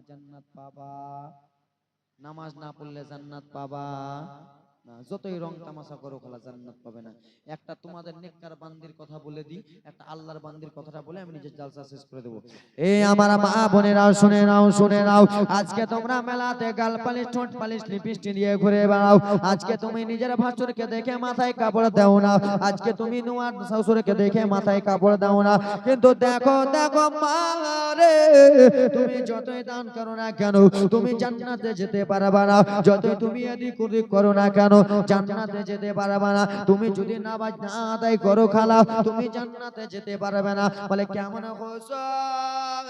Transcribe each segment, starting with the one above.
জান্নাত পাবা। নামাজ না পড়লে জান্নাত পাবা। যতই রং তামাশা করো খালা জান্নাত পাবে না। একটা তোমাদের নেককার বান্দির কথা বলে দিই, একটা আল্লাহর বান্দির কথাটা বলে আমি নিজের জালসা শেষ করে দেবো। এই আমার মা বোনেরাও শুনে নাও শুনে নাও, আজকে তোমরা মেলাতে গাল পালিশ, ঠোঁট পালিশ, লিপস্টিক দিয়ে ঘুরে বেড়াও। আজকে তুমি নিজের ভাসুরকে দেখে মাথায় কাপড় দাও না। আজকে তুমি নুয়ার শ্বশুরকে দেখে মাথায় কাপড় দাও না। কিন্তু দেখো দেখো মা রে, তুমি যতই দান করো না কেন, তুমি জান্নাতে যেতে পারবা না। যতই তুমি এদিক ওদিক করো না কেন জান্নাতে যেতে পারবা না। তুমি যদি না আদায় করো খালা, তুমি জান্নাতে যেতে পারবে না। বলে, কেমন হোসেন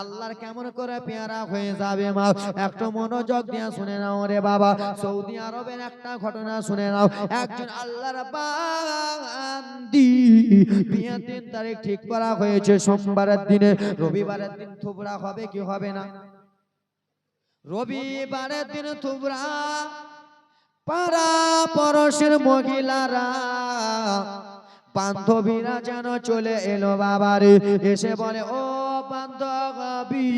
আল্লাহর কেমন করে পেয়ারা হয়ে যাবে মা? একটু মনোযোগ দিয়ে শুনে নাও রে বাবা। সৌদি আরবের একটা ঘটনা শুনে নাও। একজন আল্লাহর বান্দি বিয়ের তিন তারিখ ঠিক করা হয়েছে, সোমবারের দিনে। রবিবারের দিন থুবড়া হবে কি হবে না? রবিবারের দিন থুবড়া পাড়া পরশের মহিলারা, বান্ধবীরা যেন চলে এলো বাবারে। এসে বলে, ও বান্ধবী,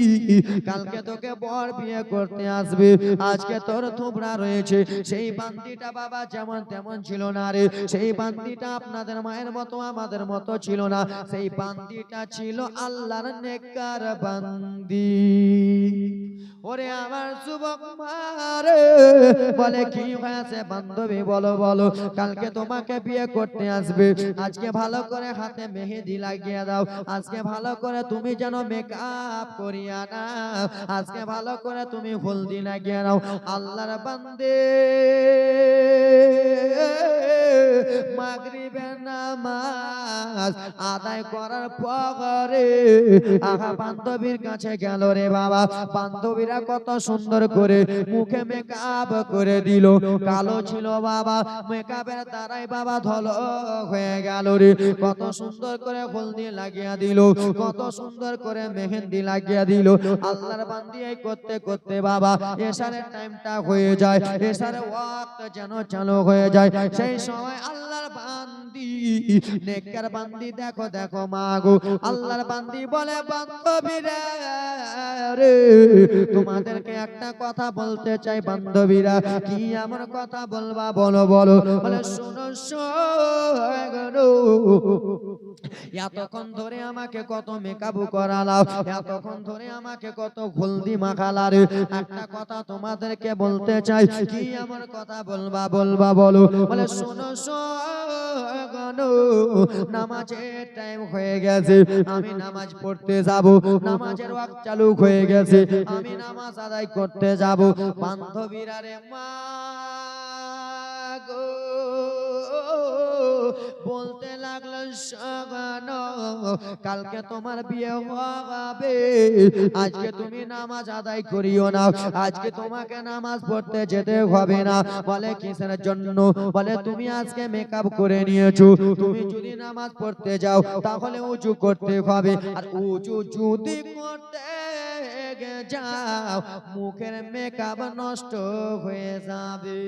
কালকে তোকে বর বিয়ে করতে আসবে। আজকে তোর থুবড়া রয়েছে। সেই বান্দিটা বাবা যেমন তেমন ছিল না রে। সেই বান্দিটা আপনাদের মায়ের মতো, আমাদের মতো ছিল না। সেই বান্দিটা ছিল আল্লাহর নেককার বান্দি। ওরে আমার যুবক মারে। বলে কি হয়েছে বান্ধবী বলো বলো কালকে তোমাকে বিয়ে করতে আসবে। আজকে ভালো করে হাতে মেহেদি লাগিয়ে দাও। আজকে ভালো করে তুমি যেন মেকআপ করিয়া নাও। আজকে ভালো করে তুমি হলদি লাগিয়ে নাও। আল্লাহর বান্দে মাগরিবের নামাজ আদায় করার পরে আহা বান্ধবীর কাছে গেল রে বাবা। বান্ধবীরা কত সুন্দর করে মুখে মেকআপ করে দিল। কালো ছিল বাবা মেকআপের দ্বারাই বাবা ধল হয়ে গেল রে। কত সুন্দর করে হলদি লাগিয়ে দিল, কত সুন্দর করে মেহেন্দি লাগিয়ে দিল। আল্লাহর বান্দি করতে করতে বাবা এসারের টাইমটা হয়ে যায় এসারে ওয়াক্ত যেন চালু হয়ে যায়। সেই সময় আল্লাহর বান্দি নেককার বান্দি, দেখো দেখো, মাগো। আল্লাহর বান্দি বলে, বান্ধবীরা তোমাদেরকে একটা কথা বলতে চাই, বান্ধবীরা। কি আমার কথা বলবা? বলো বলো। বলে, শোনো শোনো এতক্ষণ ধরে আমাকে কত মেকআপ করালাও এতক্ষণ ধরে আমাকে কত হলদি মাখালারে একটা কথা তোমাদেরকে বলতে চাই, কি এমন কথা বলবা বলবা বলো। বলে, শোনো নামাজের টাইম হয়ে গেছে, আমি নামাজ পড়তে যাব, নামাজের ওয়াক্ত চালু হয়ে গেছে, আমি নামাজ আদায় করতে যাব। বান্ধবীরা রে, মা গো। বলতে লাগল সগান কালকে তোমার বিয়ে হবে। আজকে তুমি নামাজ আদায় করিও না। আজকে তোমাকে নামাজ পড়তে যেতে হবে না। বলে, কিসের জন্য? বলে, তুমি আজকে মেকআপ করে নিয়েছো। তুমি যদি নামাজ পড়তে যাও, তাহলে উঁচু করতে হবে। আর উঁচু যদি করতে যাও, মুখের মেকআপ নষ্ট হয়ে যাবে।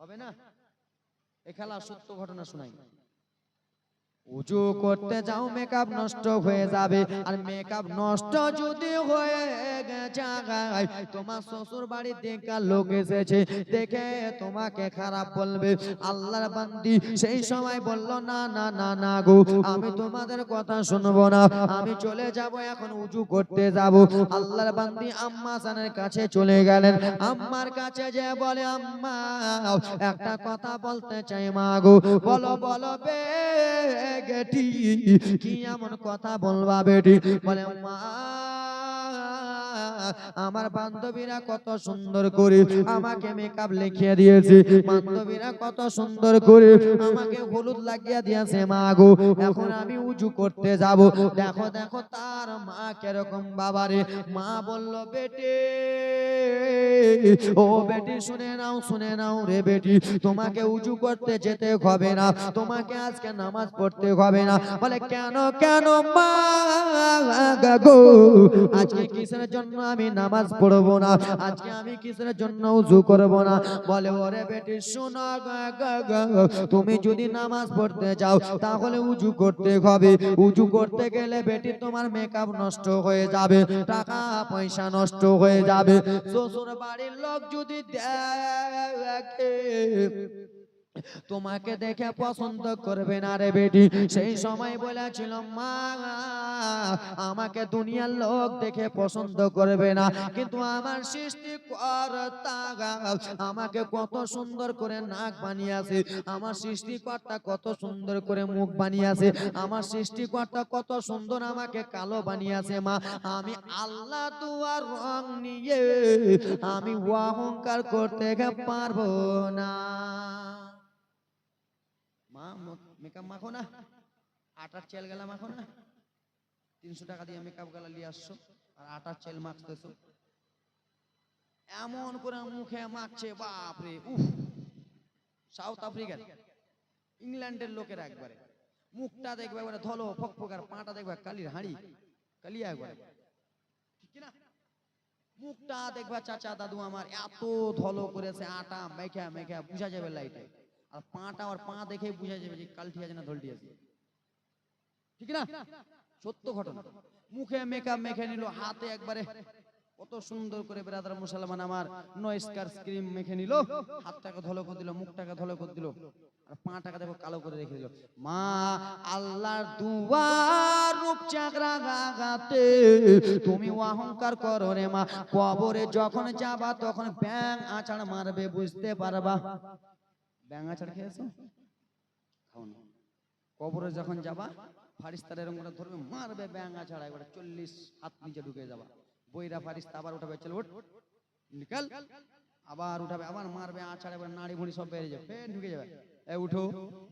হবে না? এ খেলা সত্য ঘটনা শোনাই। উঁচু করতে যাও মেকআপ নষ্ট হয়ে যাবে। আর মেকআপ নষ্ট যদি হয়ে যায়, তোমার শ্বশুর বাড়ি দেখা লোক এসেছে, দেখে তোমাকে খারাপ বলবে। আল্লাহর বান্দি সেই সময় বলল, না না না না গো, আমি তোমাদের কথা শুনব না। আমি চলে যাব, এখন উজু করতে যাব। আল্লাহর বান্দি আম্মা সানের কাছে চলে গেলেন। আম্মার কাছে যে বলে, আম্মা, একটা কথা বলতে চাই মা গো। বলো বলো বেটি কি এমন কথা বলবা বেটি? বলে মা আমার বান্ধবীরা কত সুন্দর করে আমাকে মেকআপ লিখিয়ে দিয়েছে। বান্ধবীরা কত সুন্দর করে আমাকে হলুদ লাগিয়ে দিয়েছে মা গো। এখন আমি উজু করতে যাব। দেখো দেখো তার মা কীরকম বাবারে। মা বলল বেটে ও বেটি শুনে নাও শুনে নাও রে বেটি। তোমাকে উঁচু করতে যেতে হবে না। তোমাকে আজকে নামাজ পড়তে হবে না। বলে কেন কেন মা গো? আজকে কিসের জন্য আমি নামাজ পড়ব না। আজকে আমি কিসের জন্য উজু করব না? বলে, ওরে বেটি, শোনো তুমি যদি নামাজ পড়তে যাও, তাহলে উজু করতে হবে। উজু করতে গেলে বেটি, তোমার মেকআপ নষ্ট হয়ে যাবে, টাকা পয়সা নষ্ট হয়ে যাবে। শ্বশুর বাড়ির লোক যদি দেখে তোমাকে দেখে পছন্দ করবে না রে বেটি। সেই সময় বলেছিল মা আমাকে দুনিয়ার লোক দেখে পছন্দ করবে না। কিন্তু আমার সৃষ্টি আমাকে কত সুন্দর করে নাক বানিয়েছে। আমার সৃষ্টিকর্তা কত সুন্দর করে মুখ বানিয়েছে। আমার সৃষ্টিকর্তা কত সুন্দর আমাকে কালো বানিয়েছে মা। আমি আল্লাহ দুয়ার রং নিয়ে আমি অহংকার করতে পারব না। মা মেকআপ মাখো না। আটার চেল গেলা মাখো না। তিনশো টাকা দিয়ে মেকআপ গেলা নিয়ে আসছো, আর আটার চেল মাখতেছো। এমন করে মুখে মাখছে, বাপরে, উফ। সাউথ আফ্রিকার, ইংল্যান্ডের লোকের একবারে। মুখটা দেখবে একবারে ধলো ফকফকার পাটা দেখবে কালির হাঁড়ি, কালিয়া একবারে। ঠিক না মুখটা দেখবা চাচা দাদু আমার, এত ধলো করেছে, আটা মেখা মেখা, বুঝা যাবে লাইটে। আর পাটা আর পা দেখে বুঝা যাবে যে আছে না ধলটি আছে ঠিক না? সত্য ঘটনা। মুখে মেকআপ মেখে নিল, হাতে একবারে। কত সুন্দর করে মুসলমান আমার নয়েস্কার মেখে নিল, হাতটাকে ধলো করে দিল, মুখটাকে ধলো করে দিল, আর পাটাকে দেখো কালো করে রেখে দিল। মা, আল্লাহর রূপ চাকরা গাগাতে, তুমি অহংকার করো রে মা, কবরে যখন যাবা তখন ব্যাং আচার মারবে, বুঝতে পারবা? ব্যাং আচার খেয়েছো? খাও না কবরে যখন যাবা, ফারিস্তার এরকম করে ধরবে, মারবে ব্যাং আচার, একবারে চল্লিশ হাত নিচে ঢুকে যাবা। বইরা ফারিস্তা আবার উঠাবে, চল ওঠ নিকাল, আবার উঠাবে, আবার মারবে আচার এবার নাড়ি ভুড়ি সব বেরিয়ে যাবে, ফের ঢুকে যাবে। এ, উঠো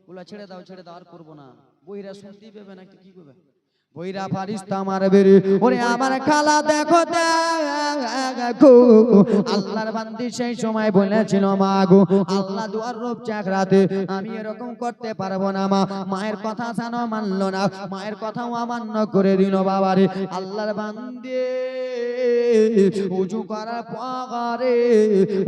ওগুলা ছেড়ে দাও ছেড়ে দাও, আর করব না। বইরা শুনতেই পেবে না কি করবে? বইরা ফারিস্তা মারবে। রে ওরে আমার খালা দেখো দেখো আল্লাহর বান্দি সেই সময় বলেছিল মা গো আল্লাহ দুয়ার রূপ চাকরাতে আমি এরকম করতে পারব না মা। মায়ের কথা মানলো না মায়ের কথাও অমান্য করে দিল বাবারে। আল্লাহর বান্দি উজু করার পরে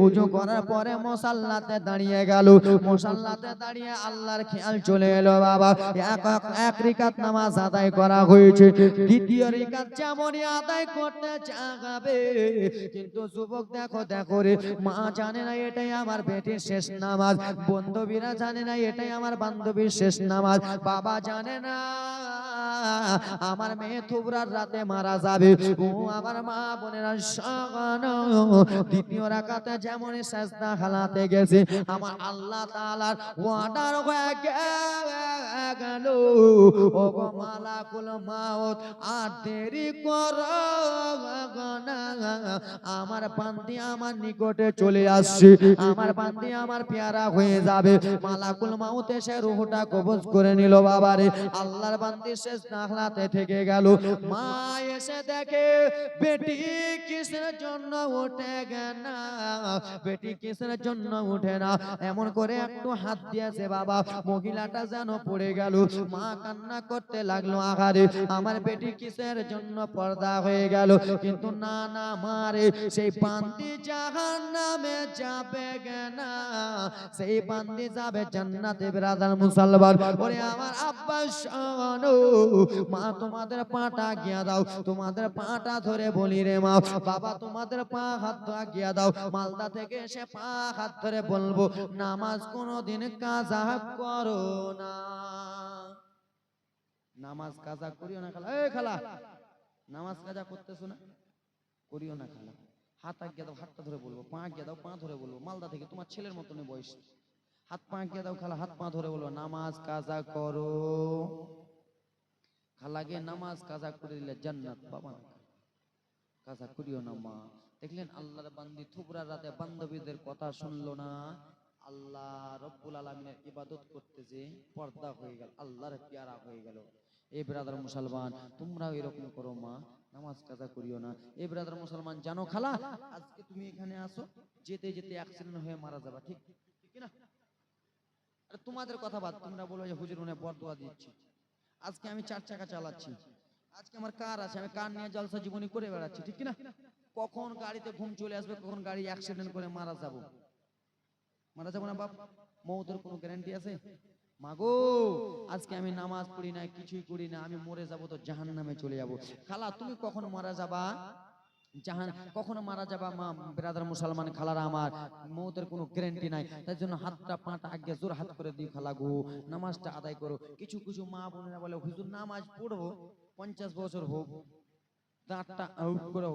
উজু করার পরে মশাল্লাতে দাঁড়িয়ে গেল। মশাল্লাতে দাঁড়িয়ে আল্লাহর খেয়াল চলে এলো বাবা। এক এক রিকাত নামাজ আদায় করা হয়েছে। দ্বিতীয় রিকাত যেমনই আদায় করতে চাগাবে, কিন্তু যুবক দেখো দেখো রে, মা জানে না এটাই আমার বেটির শেষ নামাজ, বন্ধবীরা জানে না এটাই আমার বান্ধবীর শেষ নামাজ, বাবা জানে না। আমার মেয়ে থুবরার রাতে মারা যাবে। ও আমার মা বোনেরা দ্বিতীয় রাকাতে যেমন সাজদা হালাতে গেছে, আমার আল্লাহ তাআলার ওয়ার্ডার হয়ে গেল। ও গো মালাকুল আর দেরি আমার বান্দি আমার নিকটে চলে আসছে, আমার বান্দি আমার পেয়ারা হয়ে যাবে। মালাকুল মাউত এসে রুহটা কবজ করে নিল বাবারে। আল্লাহর বান্দি শেষ নাখলাতে থেকে গেল। মা এসে দেখে, বেটি জন্য উঠে না? বেটি জন্য উঠে না? এমন করে একটু হাত দিয়েছে বাবা। মহিলাটা যেন পড়ে গেল। মা কান্না করতে লাগল আহারে। আমার বেটি, কিসের জন্য পর্দা হয়ে গেল? কিন্তু না না মারে সেই বান্দি জাহান নামে যাবে না। সেই বান্দি যাবে জান্নাতে বিরাদার মুসলমান ওরে আমার আব্বা, শোনো। মা, তোমাদের পাটা গিয়া দাও, তোমাদের পাটা ধরে বলি রে মা। বাবা, তোমাদের পা হাত গিয়া দাও। মালদা থেকে এসে পা হাত ধরে বলব, নামাজ কোনোদিন কাজা করো না। নামাজ কাজা করিও না খালা। এই খালা, নামাজ কাজা করতেছো না? করিও না খালা। হাত আগিয়ে দাও, হাতটা ধরে বলব, পা আগিয়ে দাও, পা ধরে বলব। মালদা থেকে তোমার ছেলের মতনই বয়স। হাত পা আগিয়ে দাও খালা, হাত পা ধরে বলব, নামাজ কাজা করো। খালাকে নামাজ কাজা করে দিলে জান্নাত পাবা না। কাজা করিও না মা। দেখলেন আল্লাহর বান্দি থুবরা রাতে বান্ধবীদের কথা শুনলো না। আল্লাহ রব্বুল আলমিনের ইবাদত করতে যে পর্দা হয়ে গেল আল্লাহর পেয়ারা হয়ে গেল। এ ব্রাদার মুসলমান তোমরাও এরকম করো মা। নামাজ কাজা করিও না। এ ব্রাদার মুসলমান জানো খালা আজকে তুমি এখানে আসো যেতে যেতে অ্যাক্সিডেন্ট হয়ে মারা যাবা ঠিক? ঠিক না আরে তোমাদের কথা বাদ তোমরা বলো যে হুজুর উনি বরদোয়া দিচ্ছি। আজকে আমি চার চাকা চালাচ্ছি। আজকে আমার কার আছে? আমি কার নিয়ে জলসা জীবনী করে বেড়াচ্ছি, ঠিক না কখন গাড়িতে ঘুম চলে আসবে, কখন গাড়ি অ্যাক্সিডেন্ট করে মারা যাব? মারা যাব না বাপ? মৌতের কোনো গ্যারান্টি আছে? মাগো, আজকে আমি নামাজ পড়ি না কিছুই করি না আমি মরে যাব তো জাহান নামে চলে যাব। খালা, তুমি কখন মারা যাবা? জাহান কখনো মারা যাবা, মা, ব্রাদার মুসলমান খালারা আমার, মৌতের কোনো গ্যারান্টি নাই। তাই জন্য হাতটা, পাটা আগে জোর হাত করে দিই খালা গো, নামাজটা আদায় করো। কিছু কিছু মা বোনেরা বলে, হুজুর, নামাজ পড়ব, পঞ্চাশ বছর হোক, দাঁতটা আউট করে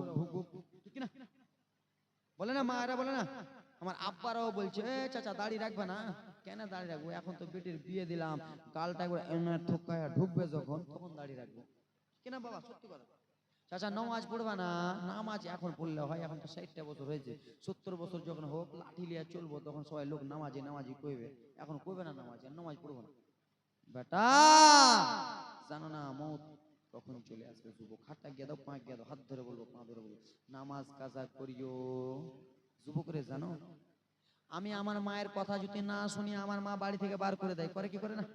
ঠিক না বলে না, মা বলে না। আমার আব্বারাও বলছে, এ, চাচা, দাড়ি রাখবে না? কেন দাড়ি রাখব? এখন তো বেটির বিয়ে দিলাম। গালটা একবার ঠোকায় ঢুকবে যখন, তখন দাড়ি রাখব। কিনা বাবা? সত্যি কথা। চাচা, নামাজ পড়বা না। নামাজ এখন পড়লে হয়, এখন তো ষাটটা বছর হয়েছে। সত্তর বছর যখন হোক, লাঠি লিয়া চলবো, তখন সবাই লোক নামাজি নামাজি কইবে। এখন কইবে না নামাজ নামাজ পড়ব না। বেটা, জানো না, মত কখন চলে আসবে যুবক? হাতটা গিয়ে দাও, পা গিয়ে হাত ধরে বলব, পা ধরে বলব। নামাজ, কাজা করিও। যুবকরে জানো? আমি আমার মায়ের কথা যদি না শুনি, আমার মা বাড়ি থেকে বার করে দেয়, করে কি করে না?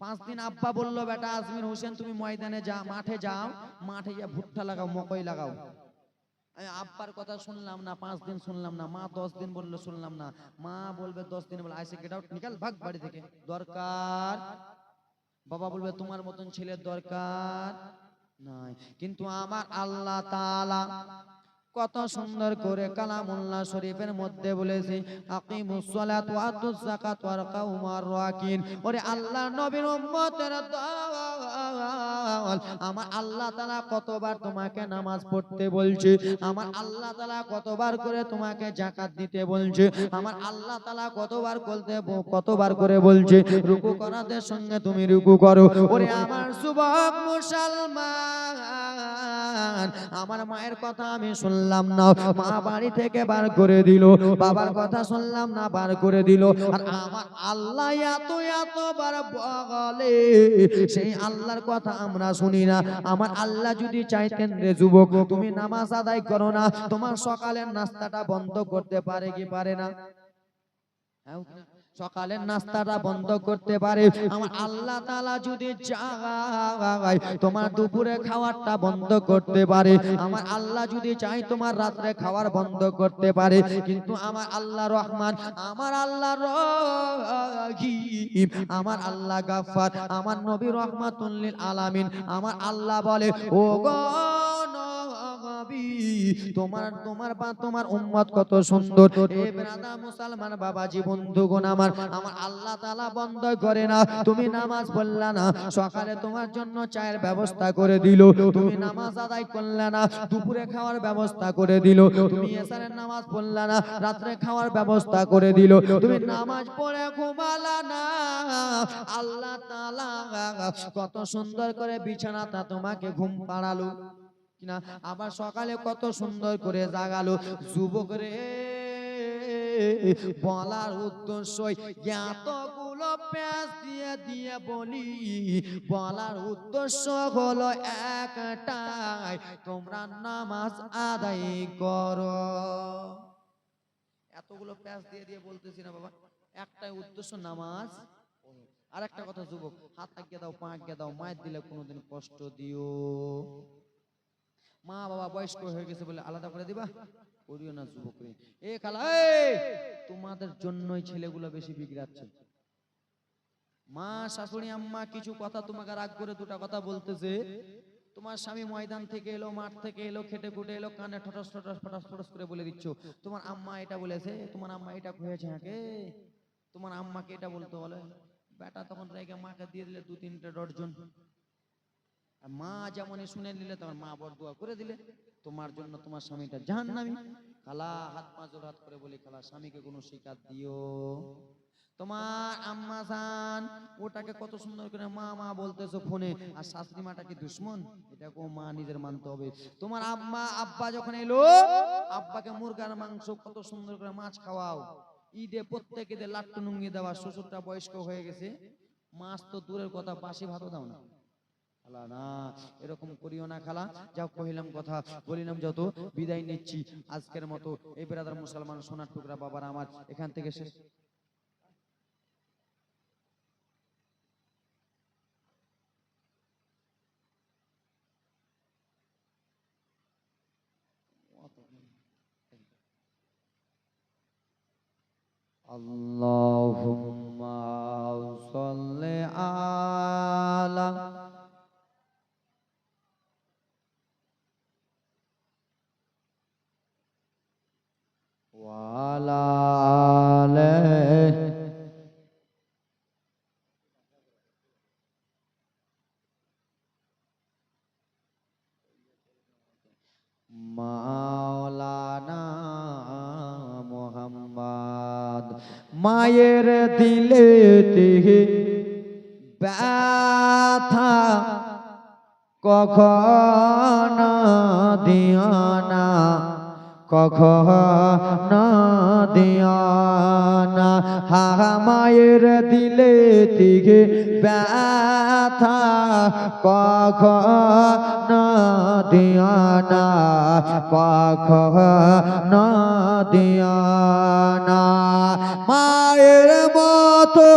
পাঁচ দিন আব্বা বলল বেটা আজমির হোসেন তুমি ময়দানে যা মাঠে যাও মাঠে গিয়ে ভুট্টা লাগাও মকই লাগাও। আমি আব্বার কথা শুনলাম না পাঁচ দিন শুনলাম না মা দশ দিন বলল শুনলাম না। মা বলবে দশ দিন বলে আইসে গেট আউট নিকাল ভাগ বাড়ি থেকে। দরকার? বাবা বলবে তোমার মতন ছেলের দরকার নাই। কিন্তু আমার আল্লাহ তাআলা কত সুন্দর করে কালামুল্লাহ শরীফের মধ্যে বলেছে আকিমুস সালাত ওয়া আতুজ যাকাত ওয়ারকাউ মার রাকিন। ওরে আল্লাহ নবীর উম্মতের দল। আমার আল্লাহ তাআলা কতবার তোমাকে নামাজ পড়তে বলছে? আমার আল্লাহ তাআলা কতবার করে তোমাকে যাকাত দিতে বলছে? আমার আল্লাহ তাআলা কতবার করতে কতবার করে বলছে? রুকু করাদের সঙ্গে তুমি রুকু করো। ওরে আমার যুবক মুসলমান। আমার মায়ের কথা আমি শুনলাম না। মা বাড়ি থেকে বার করে দিল। বাবার কথা শুনলাম না বার করে দিল। আর আমার আল্লাহ এত এত বার বলে সেই আল্লাহর কথা আমরা শুনি না। আমার আল্লাহ যদি চাইতেন রে যুবক তুমি নামাজ আদায় করো না। তোমার সকালের নাস্তাটা বন্ধ করতে পারে কি পারে না? হ্যাঁ, সকালের নাস্তাটা বন্ধ করতে পারে। আমার আল্লাহ তাআলা যদি চায় তোমার দুপুরে খাওয়ারটা বন্ধ করতে পারে। আমার আল্লাহ যদি চাই তোমার রাত্রে খাওয়ার বন্ধ করতে পারে। কিন্তু আমার আল্লাহ রহমান আমার আল্লাহ রহিম আমার আল্লাহ গাফফার আমার নবী রহমাতুল্লিল আলামিন আমার আল্লাহ বলে ও গো তোমার তোমার বা তোমার উম্মত কত সুন্দর। মুসলমান বাবাজি, বন্ধুগণ আমার আমার আল্লাহ বন্ধ করে না। তুমি নামাজ পড়লা না, সকালে তোমার জন্য চায়ের ব্যবস্থা করে দিল। তুমি নামাজ আদায় করলে না, দুপুরে খাওয়ার ব্যবস্থা করে দিল। তুমি এসারের নামাজ না, রাত্রে খাওয়ার ব্যবস্থা করে দিল। তুমি নামাজ পড়ে ঘুমালা না, আল্লাহ তাআলা কত সুন্দর করে বিছানাটা তোমাকে ঘুম পাড়ালো। কিনা? আবার সকালে কত সুন্দর করে জাগালো যুবক রে বলার উদ্দেশ্যই এতগুলো প্যাঁচ দিয়ে দিয়ে বলি বলার উদ্দেশ্য হলো একটাই তোমরা নামাজ আদায় করো। এতগুলো প্যাঁচ দিয়ে দিয়ে বলতেছি না বাবা একটাই উদ্দেশ্য নামাজ। আর একটা কথা যুবক হাত আগে দাও পা আগে দাও মায়ের দিলে কোনোদিন কষ্ট দিও। মা বাবা বয়স্ক হয়ে গেছে বলে আলাদা করে দিবা? করিও না, যুবক এ খালা তোমাদের জন্যই ছেলেগুলো বেশি বিগড়াচ্ছে। মা, শাশুড়ি, আম্মা, কিছু কথা তোমাকে রাগ করে দুটা কথা বলতেছে। তোমার স্বামী ময়দান থেকে এলো, মাঠ থেকে এলো, খেটে খুটে এলো, কানে ঠটস ঠটস ফটস ফটস করে বলে দিচ্ছ। তোমার আম্মা এটা বলেছে, তোমার আম্মা এটা হয়েছে হাঁকে তোমার আম্মাকে এটা বলতে বলে। বেটা তখন রেগে মাকে দিয়ে দিলে দু তিনটে ডর্জন আর মা যেমন শুনে নিলে তোমার মা বর দোয়া করে দিলে, তোমার জন্য তোমার স্বামীটা জাহান নামি খালা হাত পা জোর হাত করে বলি, খালা স্বামীকে কোনো শিকার দিও। তোমার আম্মা জান, ওটাকে কত সুন্দর করে মা মা বলতেছো ফোনে, আর শাশুড়ি মাটা কি দুশ্মন? এটাকে মা নিজের মানতে হবে। তোমার আম্মা, আব্বা যখন এলো, আব্বাকে মুরগার মাংস কত সুন্দর করে মাছ খাওয়াও। ঈদে প্রত্যেক ঈদে লাট্টু নুঙ্গি দেওয়া, শ্বশুরটা বয়স্ক হয়ে গেছে। মাছ তো দূরের কথা, বাসি ভাতও দাও না। খালা, না, এরকম করিও না খালা। কহিলাম কথা, বলিলাম, যত বিদায় নিচ্ছি আজকের মতো। এই মুসলমান, সোনার টুকরা আমার, এখান থেকে শেষ। Allah মাওলানা মোহাম্মদ মায়ের দিলে ব্যথা কখন দিয়ানা কখন দিয়ানা মায়ের দিলে থেকে ব্যথা। কখন দিয়ানা কখন দিয়ানা। মায়ের মতো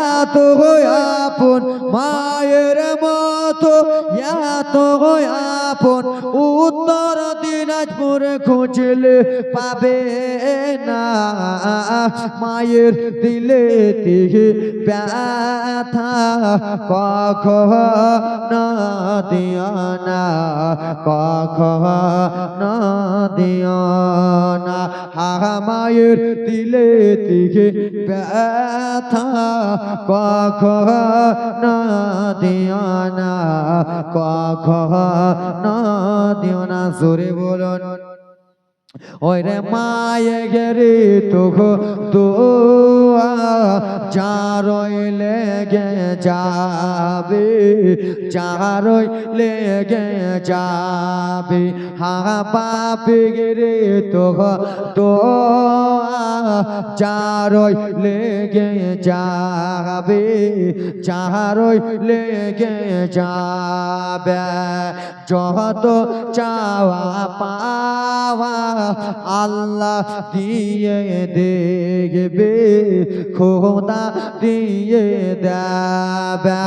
এত আপন, মায়ের মতো। এত আপন। উত্তর দিনাজপুর খুঁজলে পাবে না। মায়ের দিলে থেকে ব্যথা। কখন দিও না, কখন দিও না। হা মায়ের দিলে থেকে ব্যথা। কখন দিও না। কখন দিও না জোরে বলুন। ওই রে মায়ে গেরি তো দোয়া চারই লেগে যাবে চারই লেগে যাবে, হা পাপে গেরে তোখো তো চারই লেগে যাবে চারই লেগে যাবে, যত চাওয়া পাওয়া আল্লাহ দিয়ে দেখবে, খোদা দিয়ে দেবে।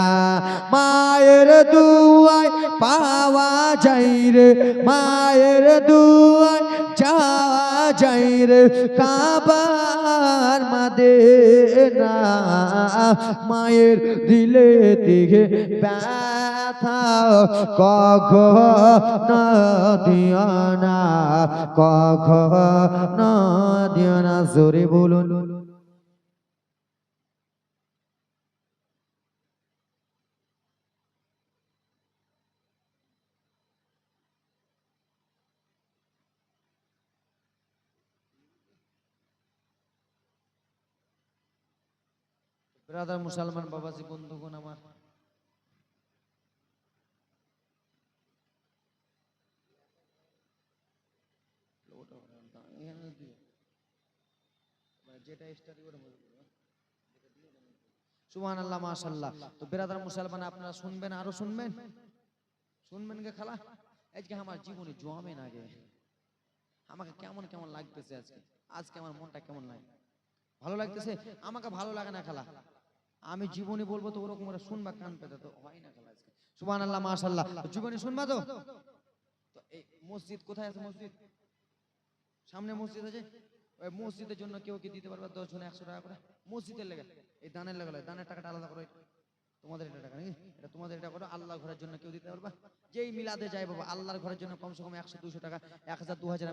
মায়ের দুয়ায় পাওয়া যাই রে, মায়ের দুয়ায় যাওয়া যাই রে। কাবার মাদে না মায়ের দিলে দিকে ব্যথা কখন দিও না কখন দিও না। জোরে বলুন। ব্রাদার মুসলমান বাবাজি বন্ধুগণ আমার। সুবহান আল্লাহ মাশাল্লাহ তো মুসলমান, আপনারা শুনবেন, আরও শুনবেন? শুনবেন গে খালা? আজকে আমার জীবনে জমে না গে। আমাকে কেমন কেমন লাগতেছে আজকে? আজকে আমার মনটা কেমন লাগে? ভালো লাগতেছে? আমাকে ভালো লাগে না খালা। আমি জীবনে বলব তো ওরকম ওরা শুনবা কান পেতে তো হয় না খালা আজকে। আল্লাহ মাশাল্লাহ জীবনে শুনবা তো? তো এই মসজিদ, কোথায় আছে মসজিদ? সামনে মসজিদ আছে? মসজিদের জন্য কেউ কি দিতে পারবে দশ জন, একশো টাকা করে? মসজিদের লেগে। এই দানের লেগে দানের টাকাটা আলাদা করে। তোমাদের এটা টাকা নাকি? এটা তোমাদের এটা করো। আল্লাহ ঘরের জন্য কেউ দিতে পারবা? যেই মিলাতে যায় বাবা, আল্লাহর ঘরের জন্য কমসে কম একশো, দুশো টাকা। এক হাজার, দু হাজার